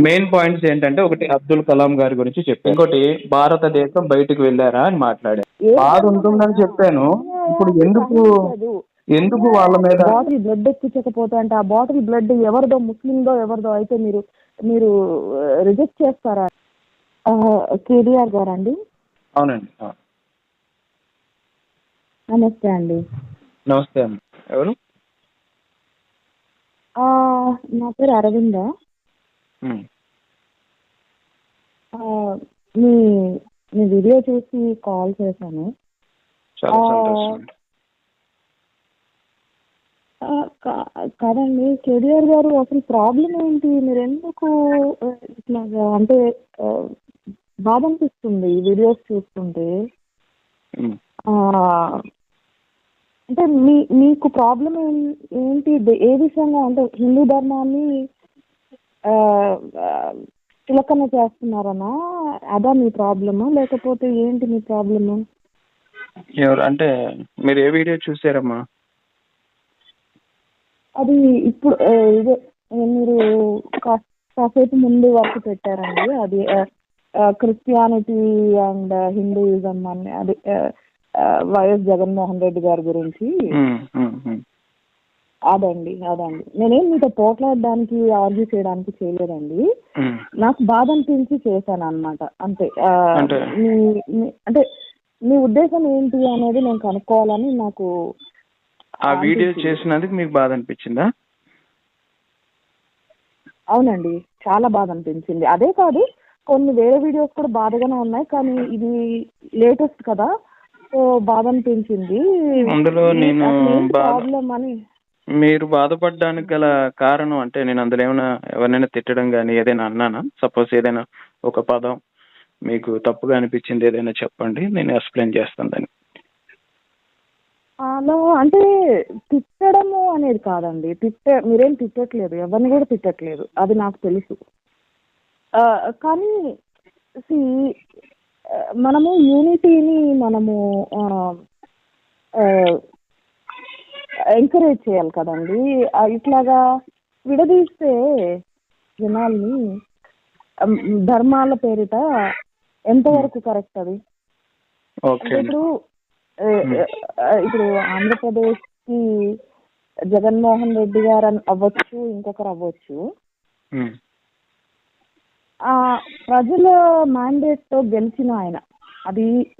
Main points ఏంటంటే ఒకటి అబ్దుల్ కలాం గారి గురించి చెప్పాను ఇంకోటి భారతదేశం బయటకు వెళ్ళారా అని మాట్లాడాను బాధ ఉంటుందని చెప్పాను. ఇప్పుడు ఎందుకు ఎందుకు వాళ్ళ మీద బాటిల్ బ్లడ్ ఎక్కించకపోతే అంటే ఆ బాటిల్ బ్లడ్ ఎవరిదో ముస్లిందో ఎవరిదో అయితే మీరు మీరు రిజెక్ట్ చేస్తారా? కేటీఆర్ గారు అండి? అవునండి. నమస్తే అండి. నమస్తే అమ్మ. ఎవరు ఆ, నా పేరు అరవింద. మీ మీ వీడియో చూసి కాల్ చేశాను. కాదండి కేటీఆర్ గారు అసలు ప్రాబ్లం ఏంటి? మీరు ఎందుకు ఆ, ఇట్లాగా అంటే బాధ అనిపిస్తుంది ఈ వీడియోస్ చూస్తుంటే. ఆ, అంటే మీ మీకు ప్రాబ్లం ఏంటి? ఏ విషయంగా అంటే హిందూ ధర్మాన్ని చులకన చేస్తున్నారనా? అదా మీ ప్రాబ్లమా? లేకపోతే ఏంటి మీ ప్రాబ్లము? ఎవరు? అంటే మీరు ఏ వీడియో చూసారమ్మా? అది ఇప్పుడు ఆ, ఇదే మీరు కా- కాసేపు ముందు వరకు పెట్టారండి. అది క్రిస్టియానిటీ అండ్ హిందూయిజం అని అది ఆ, ఆ, వైఎస్ జగన్మోహన్ రెడ్డి గారి గురించి. ఉమ్, ఉమ్, ఉమ్. అదండి అదండి. నేనేం మీతో పోట్లాడడానికి ఆర్గ్యూ చేయడానికి చేయలేదండి. నాకు బాధ అనిపించి చేశాను అనమాట అంతే? మీ అంటే మీ ఉద్దేశం ఏంటి అనేది నేను కనుక్కోవాలని నాకు ఆ వీడియో. చేసినందుకు మీకు బాధ అనిపించిందా అవునండి చాలా బాధ అనిపించింది అదే కాదు కొన్ని వేరే వీడియోస్ కూడా బాధగానే ఉన్నాయి కానీ ఇది లేటెస్ట్ కదా. సో బాధ అనిపించింది అందులో నేను ప్రాబ్లం అని మీరు బాధపడడానికి గల కారణం అంటే నేను అందులో ఏమైనా ఎవరినైనా తిట్టడం కానీ ఏదైనా అన్నానా? సపోజ్ ఏదైనా ఒక పదం మీకు తప్పుగా అనిపించింది ఏదైనా చెప్పండి నేను ఎక్స్ప్లెయిన్ చేస్తాను దాన్ని. అలా అంటే తిట్టడము అనేది కాదండి. తిట్ట మీరేం తిట్టట్లేదు. ఎవరిని కూడా తిట్టట్లేదు. అది నాకు తెలుసు. కానీ see, మనము యూనిటీని మనము ఎంకరేజ్ చేయాలి కదండి. ఇట్లాగా విడదీస్తే జనాల్ని ధర్మాల పేరిట ఎంతవరకు కరెక్ట్ అది? ఓకే అంటే ఇప్పుడు ఆ, ఇప్పుడు ఆంధ్రప్రదేశ్కి జగన్మోహన్ రెడ్డి గారు అని అవ్వచ్చు ఇంకొకరు అవ్వచ్చు. ఉమ్. ఆ ప్రజల మ్యాండేట్తో గెలిచిన ఆయన. అది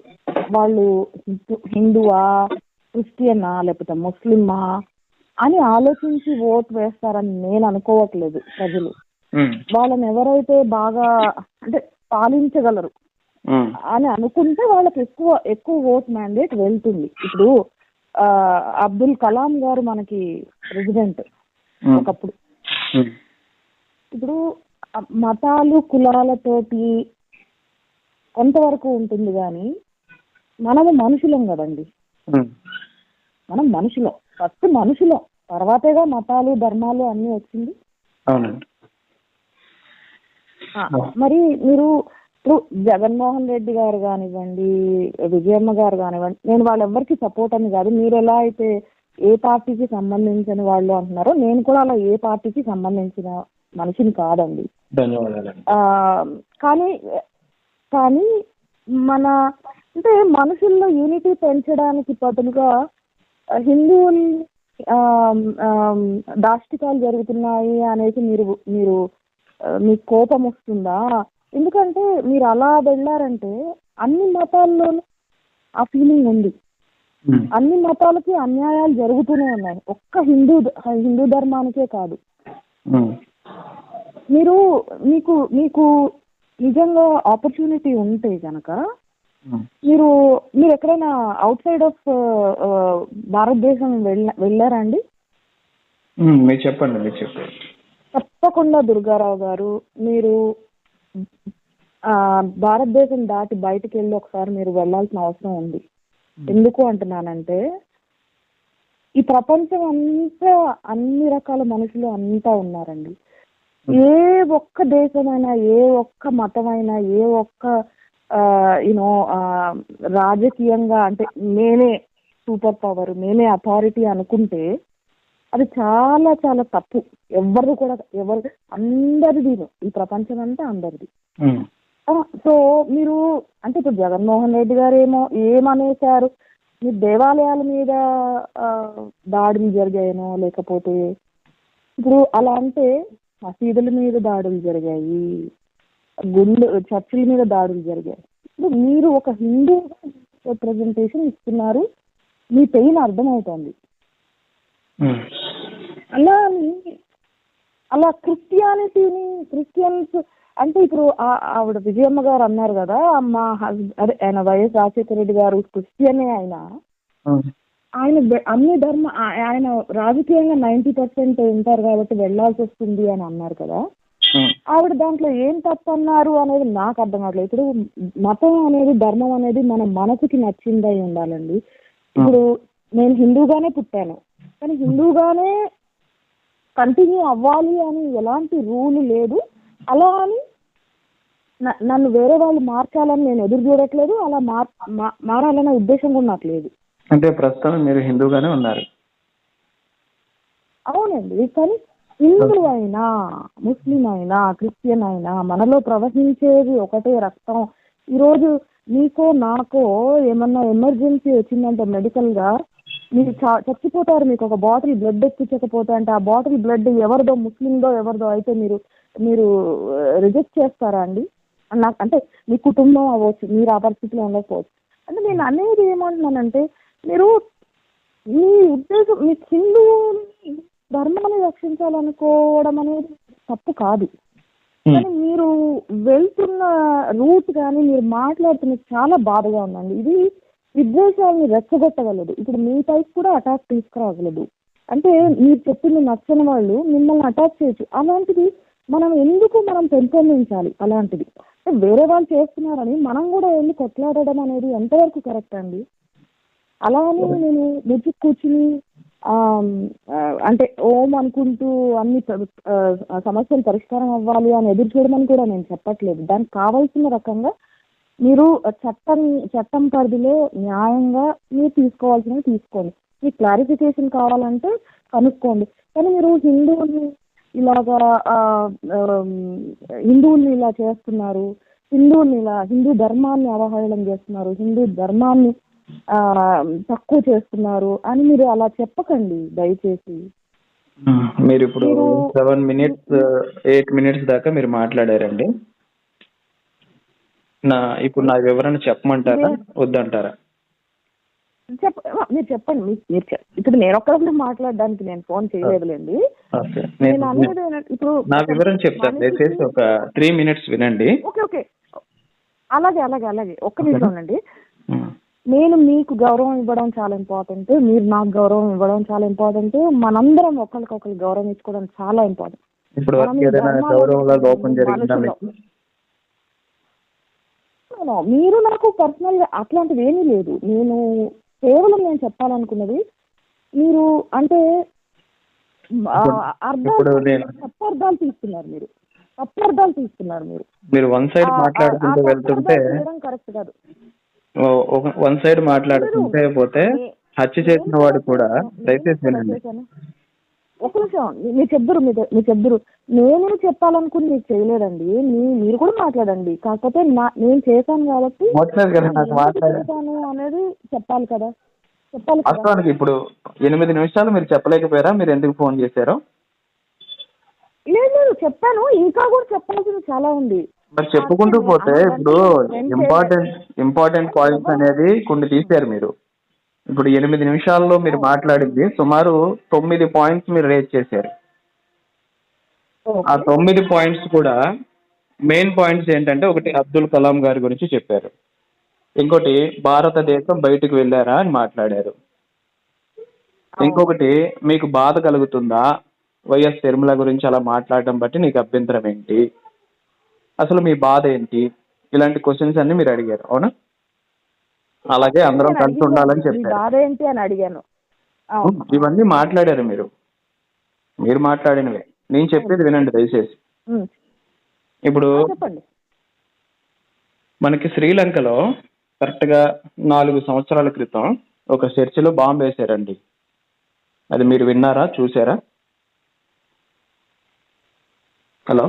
వాళ్ళు హిందూ- హిందువా క్రిస్టియనా లేకపోతే ముస్లిమా అని ఆలోచించి ఓట్ వేస్తారని నేను అనుకోవట్లేదు ప్రజలు. వాళ్ళని ఎవరైతే బాగా అంటే పాలించగలరు. అని అనుకుంటే వాళ్ళకి ఎక్కువ ఎక్కువ ఓట్ మ్యాండేట్ వెళ్తుంది ఇప్పుడు అబ్దుల్ కలాం గారు మనకి ప్రెసిడెంట్. ఒకప్పుడు. ఇప్పుడు మతాలు కులాలతోటి కొంతవరకు ఉంటుంది కానీ మనము మనుషులం కదండి. మనం మనుషులం. ఫస్ట్ మనుషులం. తర్వాతేగా మతాలు ధర్మాలు అన్నీ వచ్చింది. అవునండి. మరి మీరు ఇప్పుడు జగన్మోహన్ రెడ్డి గారు కానివ్వండి విజయమ్మ గారు కానివ్వండి నేను వాళ్ళెవ్వరికి సపోర్ట్ అని కాదు. మీరు ఎలా అయితే ఏ పార్టీకి సంబంధించిన వాళ్ళు అంటున్నారో నేను కూడా అలా ఏ పార్టీకి సంబంధించిన మనిషిని కాదండి. కానీ కానీ మన అంటే మనుషుల్లో యూనిటీ పెంచడానికి బదులుగా హిందువులు దాష్టికాలు జరుగుతున్నాయి అనేసి మీరు మీరు మీకు కోపం వస్తుందా ఎందుకంటే మీరు అలా వెళ్ళారంటే అన్ని మతాల్లోనూ ఆ ఫీలింగ్ ఉంది ఉమ్. అన్ని మతాలకి అన్యాయాలు జరుగుతూనే ఉన్నాయి ఒక్క హిందూ హిందూ ధర్మానికే కాదు ఉమ్. మీరు మీకు మీకు నిజంగా ఆపర్చునిటీ ఉంటే కనుక. మీరు మీరు ఎక్కడైనా అవుట్ సైడ్ ఆఫ్ భారతదేశం వెళ్ళ వెళ్ళారండి ఉమ్. మీరు చెప్పండి మీరు చెప్పండి. తప్పకుండా దుర్గారావు గారు మీరు ఆ, భారతదేశం దాటి బయటికి వెళ్ళి ఒకసారి మీరు వెళ్ళాల్సిన అవసరం ఉంది. ఎందుకు అంటున్నానంటే ఈ ప్రపంచం అంతా అన్ని రకాల మనుషులు అంతా ఉన్నారండి. ఏ ఒక్క దేశమైనా ఏ ఒక్క మతమైనా ఏ ఒక్క యూనో రాజకీయంగా అంటే నేనే సూపర్ పవర్ నేనే అథారిటీ అనుకుంటే అది చాలా చాలా తప్పు. ఎవరు కూడా ఎవరు అందరిది ఈ ప్రపంచం అంతా అందరిది సో మీరు అంటే ఇప్పుడు జగన్మోహన్ రెడ్డి గారు ఏమో ఏమనేశారు? మీరు దేవాలయాల మీద దాడులు జరిగాయనో లేకపోతే ఇప్పుడు అలా అంటే మసీదుల మీద దాడులు జరిగాయి. గుండె చర్చిల మీద దాడులు జరిగాయి. మీరు ఒక హిందూ రిప్రజెంటేషన్ ఇస్తున్నారు మీ పెయిన్ అర్థమవుతోంది. ఉమ్, అలా అలా క్రిస్టియానిటీని క్రిస్టియన్స్ అంటే ఇప్పుడు ఆ- ఆవిడ విజయమ్మ గారు అన్నారు కదా మా హస్బెండ్ అదే ఆయన వైఎస్ రాజశేఖర రెడ్డి గారు క్రిస్టియనే ఆయన. ఉమ్, ఆయన అన్ని ధర్మ ఆయన రాజకీయంగా నైంటీ పర్సెంట్ ఉంటారు కాబట్టి వెళ్ళాల్సి వస్తుంది అని అన్నారు కదా. ఆవిడ దాంట్లో ఏం తప్పు అన్నారు అనేది నాకు అర్థం కావట్లేదు. ఇప్పుడు మతం అనేది ధర్మం అనేది మన మనసుకి నచ్చిందై ఉండాలండి. ఇప్పుడు నేను హిందూగానే పుట్టాను. కానీ హిందూగానే కంటిన్యూ అవ్వాలి అని ఎలాంటి రూల్ లేదు. అలా అని నన్ను వేరే వాళ్ళు మార్చాలని నేను ఎదురు చూడట్లేదు. అలా మారాలనే ఉద్దేశం కూడా నాకు లేదు. అంటే ప్రస్తుతం మీరు హిందూగానే ఉన్నారు. అవునండి. కానీ హిందూ అయినా ముస్లిం అయినా క్రిస్టియన్ అయినా మనలో ప్రవహించేది ఒకటే రక్తం. ఈరోజు నీకో నాకో ఏమన్నా ఎమర్జెన్సీ వచ్చిందంటే మెడికల్గా మీరు చ- చచ్చిపోతారు మీకు ఒక బాటిల్ బ్లడ్ ఎక్కించకపోతే అంటే ఆ బాటిల్ బ్లడ్ ఎవరిదో ముస్లిందో ఎవరిదో అయితే మీరు మీరు రిజెక్ట్ చేస్తారా అండి? నాకు అంటే మీ కుటుంబం అవ్వచ్చు మీరు ఆ పరిస్థితిలో ఉండకపోవచ్చు. అంటే నేను అనేది ఏమంటున్నానంటే మీరు మీ ఉద్దేశం మీ హిందువు ధర్మాన్ని రక్షించాలనుకోవడం అనేది తప్పు కాదు. కానీ మీరు వెళ్తున్న రూట్ కానీ మీరు మాట్లాడుతున్నది చాలా బాధగా ఉందండి. ఇది విద్వేషాలని రెచ్చగొట్టగలదు. ఇప్పుడు మీ పైకి కూడా అటాక్ తీసుకురాగలదు. అంటే మీరు చెప్పింది నచ్చని వాళ్ళు మిమ్మల్ని అటాక్ చేయొచ్చు. అలాంటిది మనం ఎందుకు మనం పెంపొందించాలి అలాంటిది? అంటే వేరే వాళ్ళు చేస్తున్నారని మనం కూడా వెళ్ళి కొట్లాడడం అనేది ఎంతవరకు కరెక్ట్ అండి? అలా అని నేను ముచ్చి కూర్చుని అంటే ఓం అనుకుంటూ అన్ని సమస్యలు పరిష్కారం అవ్వాలి అని ఎదురు చూడమని కూడా నేను చెప్పట్లేదు. దానికి కావాల్సిన రకంగా మీరు చట్టం చట్టం పరిధిలో న్యాయంగా మీరు తీసుకోవాల్సినవి తీసుకోండి. మీకు క్లారిఫికేషన్ కావాలంటే కనుక్కోండి. కానీ మీరు హిందువుల్ని ఇలాగా ఆ, హిందువుల్ని ఇలా చేస్తున్నారు హిందువుల్ని ఇలా హిందూ ధర్మాన్ని అవహేళన చేస్తున్నారు హిందూ ధర్మాన్ని తక్కువ చేస్తున్నారు అని మీరు అలా చెప్పకండి దయచేసి. మీరు ఇప్పుడు సెవెన్ మినిట్స్ ఎయిట్ మినిట్స్ దాకా మీరు మాట్లాడారండి. నా ఇప్పుడు నా వివరణ చెప్పమంటారా? వద్దంటారా? చెప్ప మీరు చెప్పండి మీరు ఇప్పుడు నేను ఒక్కరిని మాట్లాడడానికి నేను ఫోన్ చేయలేదులేండి. నేను అనేది ఇప్పుడు నా వివరణ చెప్తాను దయచేసి ఒక త్రీ మినిట్స్ వినండి. Okay okay. అలాగే అలాగే అలాగే. ఒక్క నిమిషం ఉండండి. నేను మీకు గౌరవం ఇవ్వడం చాలా ఇంపార్టెంట్ మీరు నాకు గౌరవం ఇవ్వడం చాలా ఇంపార్టెంట్ మనందరం ఒకరికొకరు గౌరవం ఇచ్చుకోవడం చాలా ఇంపార్టెంట్ ఇప్పుడు మీరు నాకు పర్సనల్ అట్లాంటిది ఏమీ లేదు. నేను కేవలం నేను చెప్పాలనుకున్నది మీరు అంటే అర్థాలు నేను- తప్పు అర్థాలు తీసుకున్నారు మీరు. తప్పు అర్థాలు తీసుకున్నారు మీరు మీరు వన్ సైడ్ మాట్లాడుకుంటూ వెళ్తుంటే కరెక్ట్ కాదు. వన్ సైడ్ మాట్లాడుకుంటే పోతే హత్య చేసిన వాడు కూడా దయచేసి వినండి. ఒక నిమిషం. మీరు చెప్దురు మీరు చెప్దురు నేను చెప్పాలనుకుని మీకు చేయలేదండి. మీరు కూడా మాట్లాడండి. కాకపోతే నా నేను చేశాను కాబట్టి చేశాను అనేది చెప్పాలి కదా. చెప్పాలి వాస్తవానికి ఇప్పుడు ఎనిమిది నిమిషాలు మీరు చెప్పలేకపోయారా? మీరు ఎందుకు ఫోన్ చేశారు? లేదు చెప్పాను. ఇంకా కూడా చెప్పాల్సింది చాలా ఉంది. మరి చెప్పుకుంటూ పోతే ఇప్పుడు ఇంపార్టెంట్ ఇంపార్టెంట్ పాయింట్స్ అనేది కొన్ని తీశారు మీరు. ఇప్పుడు ఎనిమిది నిమిషాల్లో మీరు మాట్లాడింది సుమారు తొమ్మిది పాయింట్స్ మీరు రేజ్ చేశారు. ఆ. తొమ్మిది పాయింట్స్ కూడా మెయిన్ పాయింట్స్ ఏంటంటే ఒకటి అబ్దుల్ కలాం గారి గురించి చెప్పారు. ఇంకోటి భారతదేశం బయటకు వెళ్ళారా అని మాట్లాడారు. ఇంకొకటి మీకు బాధ కలుగుతుందా? వైఎస్ తిరుమల గురించి అలా మాట్లాడడం బట్టి నీకు అభ్యంతరం ఏంటి? అసలు మీ బాధ ఏంటి? ఇలాంటి క్వశ్చన్స్ అన్ని మీరు అడిగారు అవునా? అలాగే అందరం కలిసి ఉండాలని చెప్పారు. బాధ ఏంటి అని అడిగాను. ఇవన్నీ మాట్లాడారు మీరు. మీరు మాట్లాడినవే. నేను చెప్పేది వినండి దయచేసి. ఇప్పుడు మనకి శ్రీలంకలో కరెక్ట్గా నాలుగు సంవత్సరాల క్రితం ఒక చర్చిలో బాంబు వేశారండి. అది మీరు విన్నారా చూసారా హలో?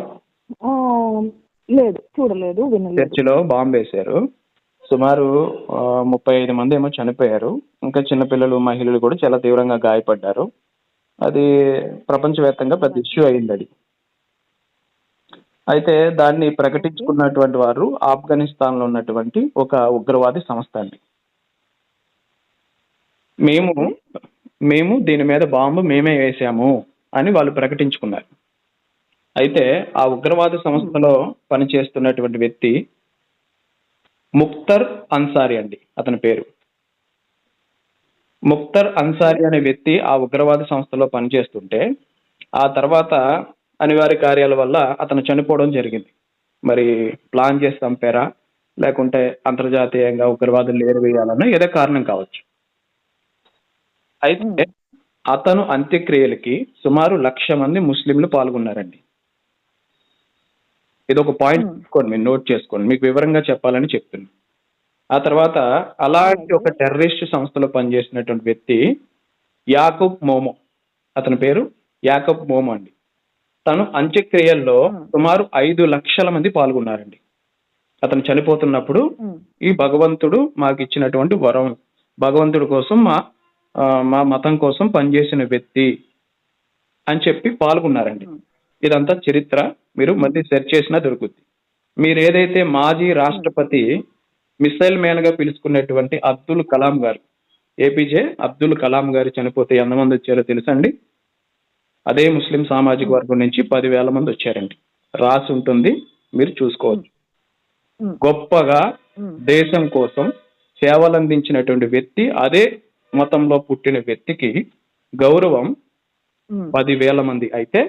లేదు చూడలేదు చర్చిలో బాంబు వేశారు. సుమారు ముప్పై ఐదు మంది ఏమో చనిపోయారు. ఇంకా చిన్నపిల్లలు మహిళలు కూడా చాలా తీవ్రంగా గాయపడ్డారు. అది ప్రపంచవ్యాప్తంగా పెద్ద ఇష్యూ అయింది అది. అయితే దాన్ని ప్రకటించుకున్నటువంటి వారు ఆఫ్ఘనిస్తాన్లో ఉన్నటువంటి ఒక ఉగ్రవాది సంస్థ అండి. మేము మేము దీని మీద బాంబు మేమే వేసాము అని వాళ్ళు ప్రకటించుకున్నారు. అయితే ఆ ఉగ్రవాద సంస్థలో పనిచేస్తున్నటువంటి వ్యక్తి ముక్తర్ అన్సారి అండి అతని పేరు. ముక్తర్ అన్సారి అనే వ్యక్తి ఆ ఉగ్రవాద సంస్థలో పనిచేస్తుంటే ఆ తర్వాత అనివార్య కార్యాల వల్ల అతను చనిపోవడం జరిగింది. మరి ప్లాన్ చేసి చంపారా? లేకుంటే అంతర్జాతీయంగా ఉగ్రవాదులు ఏరివేయాలన్నా ఏదో కారణం కావచ్చు. అయితే అతను అంత్యక్రియలకి సుమారు లక్ష మంది ముస్లింలు పాల్గొన్నారండి. ఇది ఒక పాయింట్. తీసుకోండి మీరు నోట్ చేసుకోండి. మీకు వివరంగా చెప్పాలని చెప్తున్నా. ఆ తర్వాత అలాంటి ఒక టెర్రరిస్ట్ సంస్థలో పనిచేసినటువంటి వ్యక్తి యాకబ్ మోమో. అతని పేరు యాకబ్ మోమో అండి. తను అంత్యక్రియల్లో. సుమారు ఐదు లక్షల మంది పాల్గొన్నారండి. అతను చనిపోతున్నప్పుడు ఈ భగవంతుడు మాకు ఇచ్చినటువంటి వరం. భగవంతుడి కోసం మా మా మతం కోసం పనిచేసిన వ్యక్తి అని చెప్పి పాల్గొన్నారండి. ఇదంతా చరిత్ర. మీరు మళ్ళీ సెర్చ్ చేసినా దొరుకుద్ది. మీరు ఏదైతే మాజీ రాష్ట్రపతి మిసైల్ మ్యాన్గా పిలుచుకున్నటువంటి Abdul Kalam garu A P J Abdul Kalam గారు చనిపోతే ఎంతమంది వచ్చారో తెలుసా అండి అదే ముస్లిం సామాజిక వర్గం నుంచి పదివేల మంది వచ్చారండి. రాసి ఉంటుంది మీరు చూసుకోవచ్చు. గొప్పగా దేశం కోసం సేవలు అందించినటువంటి వ్యక్తి అదే మతంలో పుట్టిన వ్యక్తికి గౌరవం పదివేల మంది. అయితే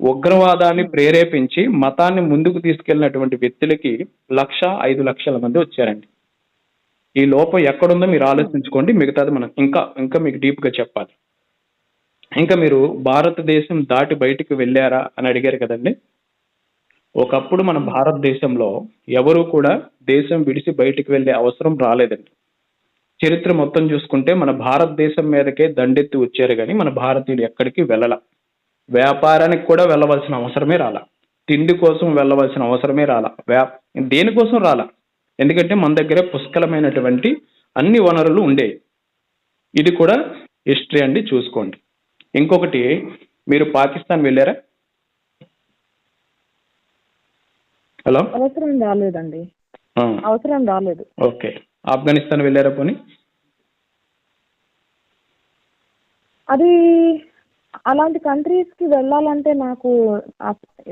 ఉగ్రవాదాన్ని ప్రేరేపించి మతాన్ని ముందుకు తీసుకెళ్ళినటువంటి వ్యక్తులకి లక్ష ఐదు లక్షల మంది వచ్చారండి. ఈ లోపం ఎక్కడుందో మీరు ఆలోచించుకోండి. మిగతాది మనం ఇంకా ఇంకా మీకు డీప్గా చెప్పాలి. ఇంకా మీరు భారతదేశం దాటి బయటికి వెళ్ళారా అని అడిగారు కదండి. ఒకప్పుడు మన భారతదేశంలో ఎవరు కూడా దేశం విడిచి బయటికి వెళ్ళే అవసరం రాలేదండి. చరిత్ర మొత్తం చూసుకుంటే మన భారతదేశం మీదకే దండెత్తి వచ్చారు కానీ మన భారతీయుడు ఎక్కడికి వెళ్ళల. వ్యాపారానికి కూడా వెళ్ళవలసిన అవసరమే రాల. తిండి కోసం వెళ్ళవలసిన అవసరమే రాల. వ్యా దేనికోసం రాల? ఎందుకంటే మన దగ్గర పుష్కలమైనటువంటి అన్ని వనరులు ఉండేవి ఇది కూడా హిస్టరీ అండి చూసుకోండి. ఇంకొకటి మీరు పాకిస్తాన్ వెళ్ళారా? హలో? అవసరం రాలేదండి. అవసరం రాలేదు. ఓకే. ఆఫ్ఘనిస్తాన్ వెళ్ళారా పోనీ? అది అలాంటి కంట్రీస్కి వెళ్ళాలంటే నాకు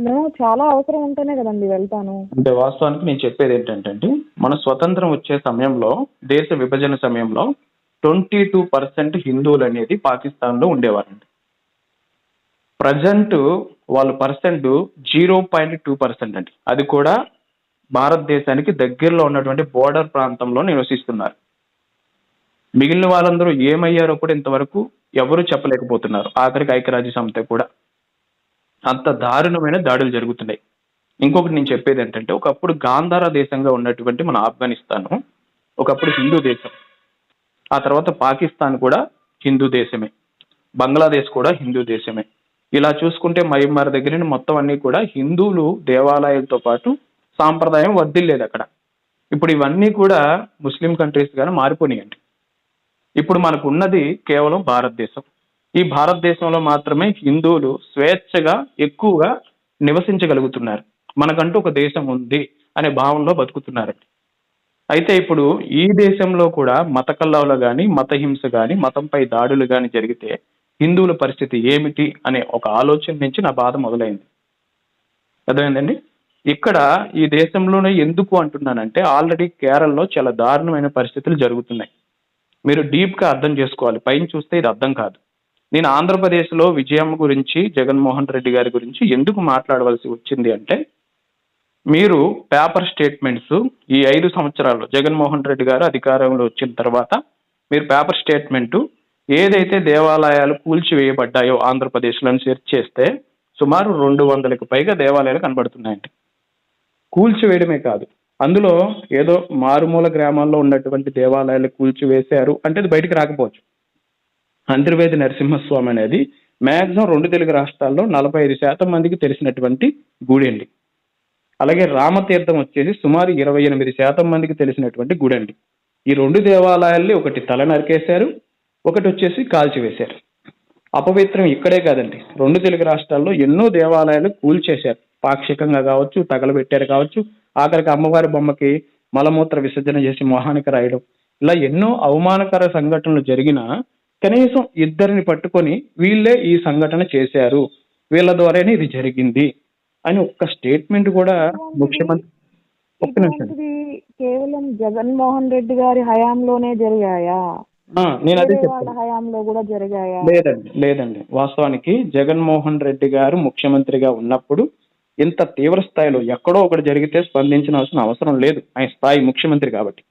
నేను చాలా అవసరం ఉంటేనే కదండి వెళ్తాను. అంటే వాస్తవానికి నేను చెప్పేది ఏంటంటే మన స్వతంత్రం వచ్చే సమయంలో దేశ విభజన సమయంలో ట్వంటీ టూ పర్సెంట్ హిందువులు అనేది పాకిస్తాన్లో ఉండేవారండి. ప్రజెంట్ వాళ్ళ percent zero point two percent అండి. అది కూడా భారతదేశానికి దగ్గరలో ఉన్నటువంటి బోర్డర్ ప్రాంతంలో నివసిస్తున్నారు. మిగిలిన వాళ్ళందరూ ఏమయ్యారో కూడా ఇంతవరకు ఎవరు చెప్పలేకపోతున్నారు. ఆఖరికి ఐక్యరాజ్య సమితి కూడా అంత దారుణమైన దాడులు జరుగుతున్నాయి. ఇంకొకటి నేను చెప్పేది ఏంటంటే ఒకప్పుడు గాంధార దేశంగా ఉన్నటువంటి మన ఆఫ్ఘనిస్తాను ఒకప్పుడు హిందూ దేశం ఆ తర్వాత పాకిస్తాన్ కూడా హిందూ దేశమే బంగ్లాదేశ్ కూడా హిందూ దేశమే. ఇలా చూసుకుంటే మయమ్మార్ దగ్గర మొత్తం అన్ని కూడా హిందువులు దేవాలయాలతో పాటు సాంప్రదాయం వర్దిల్లేదు అక్కడ ఇప్పుడు ఇవన్నీ కూడా ముస్లిం కంట్రీస్ గానే మారిపోయినాయండి. ఇప్పుడు మనకు ఉన్నది కేవలం భారతదేశం. ఈ భారతదేశంలో మాత్రమే హిందువులు స్వేచ్ఛగా ఎక్కువగా నివసించగలుగుతున్నారు. మనకంటూ ఒక దేశం ఉంది అనే భావంలో బతుకుతున్నారండి. అయితే ఇప్పుడు ఈ దేశంలో కూడా మత కల్లాలు కానీ మత హింస కానీ మతంపై దాడులు కానీ జరిగితే హిందువుల పరిస్థితి ఏమిటి అనే ఒక ఆలోచన నుంచి నా బాధ మొదలైంది. అర్థమైందండి? ఇక్కడ ఈ దేశంలోనే ఎందుకు అంటున్నానంటే ఆల్రెడీ కేరళలో చాలా దారుణమైన పరిస్థితులు జరుగుతున్నాయి. మీరు డీప్గా అర్థం చేసుకోవాలి. పైన చూస్తే ఇది అర్థం కాదు. నేను ఆంధ్రప్రదేశ్లో విజయమ్మ గురించి జగన్మోహన్ రెడ్డి గారి గురించి ఎందుకు మాట్లాడవలసి వచ్చింది అంటే మీరు పేపర్ స్టేట్మెంట్స్ ఈ ఐదు సంవత్సరాల్లో జగన్మోహన్ రెడ్డి గారు అధికారంలో వచ్చిన తర్వాత మీరు పేపర్ స్టేట్మెంట్ ఏదైతే దేవాలయాలు కూల్చివేయబడ్డాయో ఆంధ్రప్రదేశ్లో సెర్చ్ చేస్తే సుమారు రెండు వందలకు పైగా దేవాలయాలు కనబడుతున్నాయండి. కూల్చివేయడమే కాదు. అందులో ఏదో మారుమూల గ్రామాల్లో ఉన్నటువంటి దేవాలయాలు కూల్చివేశారు. అంటే అది బయటికి రాకపోవచ్చు. అంతర్వేది నరసింహస్వామి అనేది మాక్సిమం రెండు తెలుగు రాష్ట్రాల్లో నలభై ఐదు శాతం మందికి తెలిసినటువంటి గుడి అండి. అలాగే రామతీర్థం వచ్చేసి సుమారు ఇరవై ఎనిమిది శాతం మందికి తెలిసినటువంటి గుడి అండి. ఈ రెండు దేవాలయాల్ని ఒకటి తల నరికేశారు ఒకటి వచ్చేసి కాల్చివేశారు. అపవిత్రం ఇక్కడే కాదండి. రెండు తెలుగు రాష్ట్రాల్లో ఎన్నో దేవాలయాలు కూల్చేశారు. పాక్షికంగా కావచ్చు తగలబెట్టారు కావచ్చు ఆఖరికి అమ్మవారి బొమ్మకి మలమూత్ర విసర్జన చేసి మొహానికి రాయడం. ఇలా ఎన్నో అవమానకర సంఘటనలు జరిగినా కనీసం ఇద్దరిని పట్టుకొని వీళ్ళే ఈ సంఘటన చేశారు. వీళ్ళ ద్వారానే ఇది జరిగింది అని ఒక్క స్టేట్మెంట్ కూడా ముఖ్యమంత్రి ఒక్క నిమిషం. ఇటువంటిది కేవలం జగన్మోహన్ రెడ్డి గారి హయాంలోనే జరిగాయా? నేను అదే హయాంలో కూడా జరిగాయా? లేదండి లేదండి. వాస్తవానికి జగన్మోహన్ రెడ్డి గారు ముఖ్యమంత్రిగా ఉన్నప్పుడు ఇంత తీవ్ర స్థాయిలో ఎక్కడో ఒకటి జరిగితే స్పందించాల్సిన అవసరం లేదు. ఆయన స్థాయి ముఖ్యమంత్రి కాబట్టి.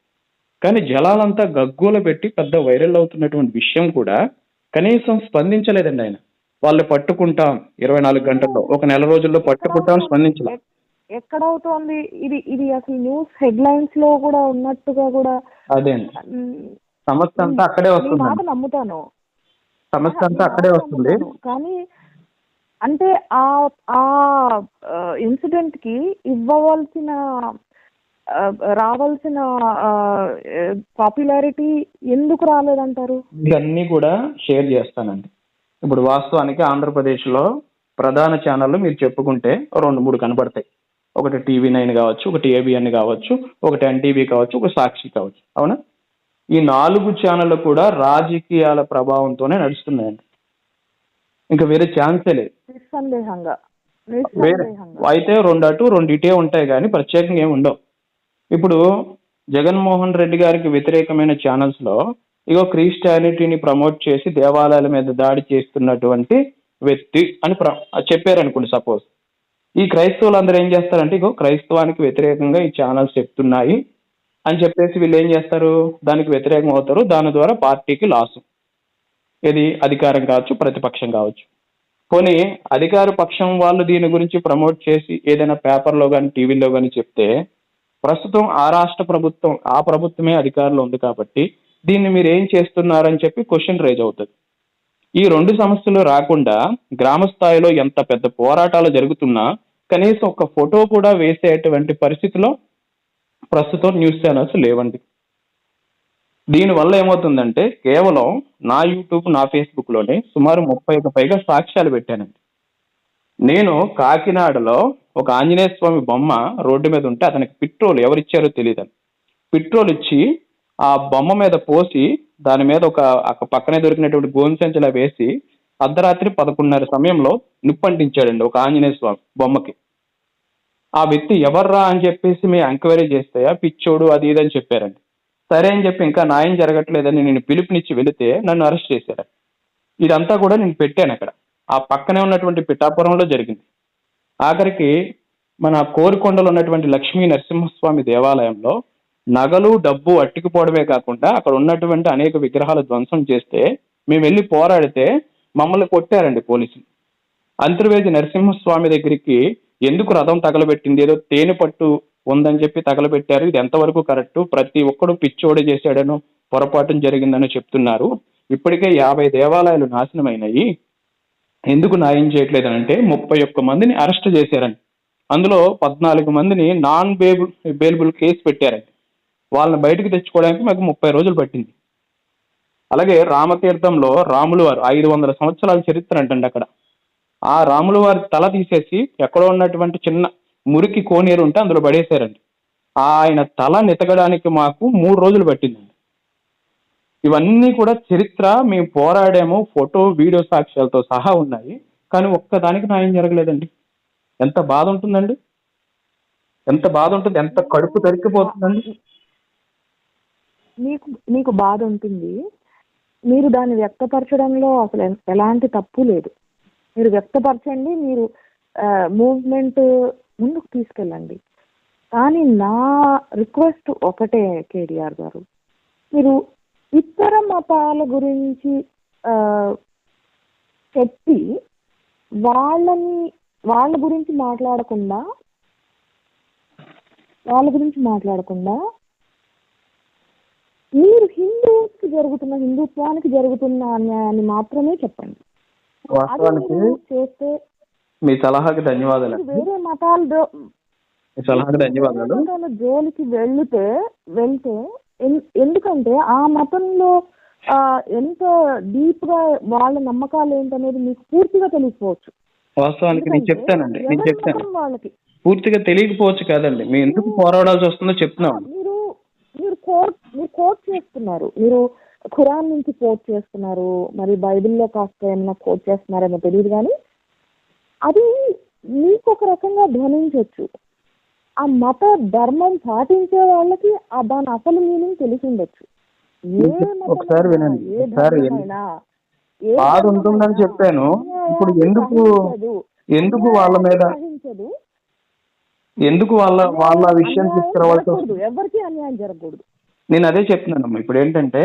కానీ జలాలంతా గగ్గోల పెట్టి పెద్ద వైరల్ అవుతున్నటువంటి విషయం కూడా కనీసం స్పందించలేదండి ఆయన. వాళ్ళు పట్టుకుంటాం ఇరవై నాలుగు గంటల్లో ఒక నెల రోజుల్లో పట్టుకుంటాం స్పందించలే. ఎక్- ఎక్కడవుతోంది? ఇది ఇది అసలు న్యూస్ హెడ్లైన్స్లో కూడా ఉన్నట్టుగా కూడా అదే సమస్య అంతా అక్కడే వస్తుందండి. నమ్ముతాను. సమస్య అంతా అక్కడే వస్తుంది. కానీ అంటే ఆ ఆ ఇన్సిడెంట్కి ఇవ్వవలసిన రావాల్సిన పాపులారిటీ ఎందుకు రాలేదంటారు? ఇవన్నీ కూడా షేర్ చేస్తానండి. ఇప్పుడు వాస్తవానికి ఆంధ్రప్రదేశ్లో ప్రధాన ఛానళ్ళు మీరు చెప్పుకుంటే రెండు మూడు కనబడతాయి. ఒకటి టీవీ నైన్ కావచ్చు ఒకటి ఏబిఎన్ కావచ్చు ఒకటి ఎన్టీవీ కావచ్చు ఒక సాక్షి కావచ్చు. అవునా? ఈ నాలుగు ఛానళ్ళు కూడా రాజకీయాల ప్రభావంతోనే నడుస్తున్నాయండి. ఇంకా వేరే ఛాన్సే లేదు. నిస్సందేహంగా. వేరే అయితే రెండు అటు రెండు ఇటే ఉంటాయి కానీ ప్రత్యేకంగా ఏమి ఉండవు. ఇప్పుడు జగన్మోహన్ రెడ్డి గారికి వ్యతిరేకమైన ఛానల్స్లో ఇగో క్రిస్టియానిటీని ప్రమోట్ చేసి దేవాలయాల మీద దాడి చేస్తున్నటువంటి వ్యక్తి అని ప్ర- చెప్పారనుకోండి సపోజ్ ఈ క్రైస్తవులు అందరూ ఏం చేస్తారంటే ఇగో క్రైస్తవానికి వ్యతిరేకంగా ఈ ఛానల్స్ చెప్తున్నాయి అని చెప్పేసి వీళ్ళు ఏం చేస్తారు? దానికి వ్యతిరేకం అవుతారు దాని ద్వారా పార్టీకి లాసు ఇది అధికారం కావచ్చు ప్రతిపక్షం కావచ్చు. పోనీ అధికార పక్షం వాళ్ళు దీని గురించి ప్రమోట్ చేసి ఏదైనా పేపర్లో కానీ టీవీలో కానీ చెప్తే ప్రస్తుతం ఆ రాష్ట్ర ప్రభుత్వం ఆ ప్రభుత్వమే అధికారంలో ఉంది కాబట్టి దీన్ని మీరు ఏం చేస్తున్నారని చెప్పి క్వశ్చన్ రేజ్ అవుతుంది. ఈ రెండు సమస్యలు రాకుండా గ్రామ స్థాయిలో ఎంత పెద్ద పోరాటాలు జరుగుతున్నా కనీసం ఒక ఫోటో కూడా వేసేటువంటి పరిస్థితిలో ప్రస్తుతం న్యూస్ ఛానల్స్ లేవండి. దీనివల్ల ఏమవుతుందంటే కేవలం నా యూట్యూబ్ నా ఫేస్బుక్లోనే సుమారు ముప్పైకి పైగా సాక్ష్యాలు పెట్టానండి. నేను కాకినాడలో ఒక ఆంజనేయ స్వామి బొమ్మ రోడ్డు మీద ఉంటే అతనికి పెట్రోల్ ఎవరిచ్చారో తెలియదు పెట్రోల్ ఇచ్చి ఆ బొమ్మ మీద పోసి దాని మీద ఒక పక్కనే దొరికినటువంటి గోను సంచిలా వేసి అర్ధరాత్రి పదకొండున్నర సమయంలో నిప్పంటించాడండి ఒక ఆంజనేయ స్వామి బొమ్మకి. ఆ వ్యక్తి ఎవర్రా అని చెప్పేసి మేము ఎంక్వైరీ చేస్తే "ఆ పిచ్చోడు అది ఇది అని చెప్పారండి. సరే అని చెప్పి ఇంకా న్యాయం జరగట్లేదని నేను పిలుపునిచ్చి వెళితే నన్ను అరెస్ట్ చేశారు. ఇదంతా కూడా నేను పెట్టాను అక్కడ. ఆ పక్కనే ఉన్నటువంటి పిఠాపురంలో జరిగింది. ఆఖరికి మన కోరికొండలో ఉన్నటువంటి లక్ష్మీ నరసింహస్వామి దేవాలయంలో నగలు డబ్బు అట్టుకుపోవడమే కాకుండా అక్కడ ఉన్నటువంటి అనేక విగ్రహాలు ధ్వంసం చేస్తే మేము వెళ్ళి పోరాడితే మమ్మల్ని కొట్టారండి పోలీసులు. అంతర్వేది నరసింహస్వామి దగ్గరికి ఎందుకు రథం తగలబెట్టింది? ఏదో తేనె పట్టు ఉందని చెప్పి తగలబెట్టారు. ఇది ఎంతవరకు కరెక్ట్? ప్రతి ఒక్కడు పిచ్చోడి చేశాడనో పొరపాటు జరిగిందని చెప్తున్నారు. ఇప్పటికే యాభై దేవాలయాలు నాశనమైనాయి. ఎందుకు న్యాయం చేయట్లేదనంటే ముప్పై ఒక్క మందిని అరెస్ట్ చేశారని. అందులో పద్నాలుగు మందిని నాన్ బేబుల్ బెయిలబుల్ కేసు పెట్టారండి వాళ్ళని బయటకు తెచ్చుకోవడానికి మాకు ముప్పై రోజులు పట్టింది. అలాగే రామతీర్థంలో రాములు వారు ఐదు వందల సంవత్సరాల చరిత్ర అంటండి అక్కడ. ఆ రాములు వారి తల తీసేసి ఎక్కడో ఉన్నటువంటి చిన్న మురికి కోనేరు ఉంటే అందులో పడేశారండి. ఆయన తల నెతకడానికి మాకు మూడు రోజులు పట్టిందండి. ఇవన్నీ కూడా చరిత్ర మేము పోరాడాము ఫోటో వీడియో సాక్ష్యాలతో సహా ఉన్నాయి. కానీ ఒక్కదానికి న్యాయం జరగలేదండి. ఎంత బాధ ఉంటుందండి? ఎంత బాధ ఉంటుంది? ఎంత కడుపు తరికిపోతుందండి మీకు మీకు బాధ ఉంటుంది. మీరు దాన్ని వ్యక్తపరచడంలో అసలు ఎలాంటి తప్పు లేదు. మీరు వ్యక్తపరచండి మీరు మూవ్మెంట్ ముందుకు తీసుకెళ్ళండి. కానీ నా రిక్వెస్ట్ ఒకటే కేటీఆర్ గారు. మీరు ఇతర మతాల గురించి చెప్పి వాళ్ళని వాళ్ళ గురించి మాట్లాడకుండా వాళ్ళ గురించి మాట్లాడకుండా మీరు హిందూస్కి జరుగుతున్న హిందుత్వానికి జరుగుతున్న అన్యాయాన్ని మాత్రమే చెప్పండి. చేస్తే మీ సలహాకి ధన్యవాదాలు. మీరు వేరే మతాల మీ సలహాకి ధన్యవాదాలు. జోలికి వెళ్తే వెళ్తే ఎందుకంటే ఆ మతంలో ఆ, ఎంత డీప్గా వాళ్ళ నమ్మకాలు ఏంటనేది మీకు పూర్తిగా తెలియకపోవచ్చు. వాస్తవానికి నేను చెప్తానండి నేను చెప్తాను. వాళ్ళకి? పూర్తిగా తెలియకపోవచ్చు కాదండి మీ ఎందుకు పోరాడాల్సి వస్తుందో చెప్తున్నాం. మీరు మీరు కోట్ మీరు కోట్ చేస్తున్నారు. మీరు ఖురాన్ నుంచి కోట్ చేస్తున్నారు మరి బైబిల్లో కాస్త ఏమైనా కోట్ చేస్తున్నారేమో తెలియదు కానీ అది మీకు ఒక రకంగా ధ్వనించవచ్చు ఆ మత ధర్మం పాటించే వాళ్ళకి ఆ దాని అసలు మీనింగ్ తెలిసి ఉండొచ్చు ఒకసారి వినండి. ఒకసారి బాధ ఉంటుందని చెప్పాను. ఇప్పుడు ఎందుకు. ఎందుకు వాళ్ళ మీద. ఎందుకు వాళ్ళ వాళ్ళ విషయం తీసుకురావాల్సి ఎవరికీ అన్యాయం జరగకూడదు నేను అదే చెప్తున్నానమ్మా ఇప్పుడు ఏంటంటే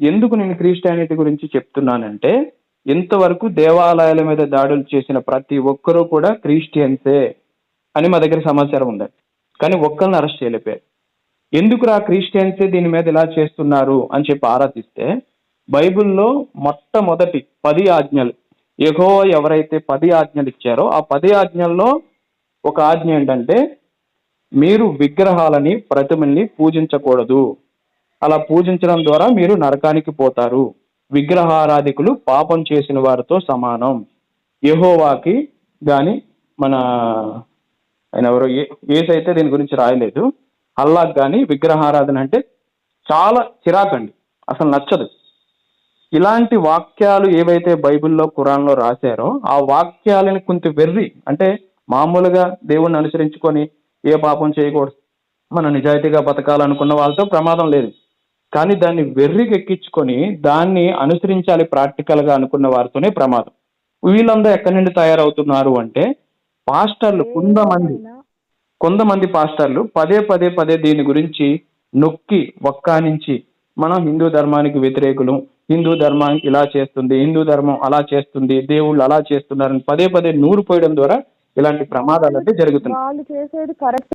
ఎందుకు నేను క్రిస్టియానిటీ గురించి చెప్తున్నానంటే ఇంతవరకు దేవాలయాల మీద దాడులు చేసిన ప్రతి ఒక్కరూ కూడా క్రిస్టియన్సే అని మా దగ్గర సమాచారం ఉంది. కానీ ఒక్కరిని అరెస్ట్ చేయలేపారు. ఎందుకురా క్రిస్టియన్సే దీని మీద ఇలా చేస్తున్నారు అని చెప్పి ఆరాధిస్తే బైబిల్లో మొట్టమొదటి పది ఆజ్ఞలు ఎగో ఎవరైతే పది ఆజ్ఞలు ఇచ్చారో ఆ పది ఆజ్ఞల్లో ఒక ఆజ్ఞ ఏంటంటే మీరు విగ్రహాలని ప్రతిమల్ని పూజించకూడదు. అలా పూజించడం ద్వారా మీరు నరకానికి పోతారు. విగ్రహారాధికులు పాపం చేసిన వారితో సమానం. యహోవాకి గాని మన ఆయన ఎవరో ఏ- ఏసైతే దీని గురించి రాయలేదు. అల్లాకి కానీ విగ్రహారాధన అంటే చాలా చిరాకండి అసలు నచ్చదు. ఇలాంటి వాక్యాలు ఏవైతే బైబిల్లో ఖురాన్లో రాశారో ఆ వాక్యాలని కొంత వెర్రి అంటే మామూలుగా దేవుణ్ణి అనుసరించుకొని ఏ పాపం చేయకూడదు. మన నిజాయితీగా బతకాలనుకున్న వాళ్ళతో ప్రమాదం లేదు. కానీ దాన్ని వెర్రికి ఎక్కించుకొని దాన్ని అనుసరించాలి ప్రాక్టికల్గా అనుకున్న వారితోనే ప్రమాదం. వీళ్ళందరూ ఎక్కడి నుండి తయారవుతున్నారు అంటే పాస్టర్లు కొంతమంది కొంతమంది పాస్టర్లు పదే పదే పదే దీని గురించి నొక్కి వక్కానించి మనం హిందూ ధర్మానికి వ్యతిరేకులు హిందూ ధర్మం ఇలా చేస్తుంది హిందూ ధర్మం అలా చేస్తుంది దేవుళ్ళు అలా చేస్తున్నారని పదే పదే నూరు పోయడం ద్వారా ఇలాంటి ప్రమాదాలు అంటే జరుగుతున్నాయి. వాళ్ళు చేసేది కరెక్ట్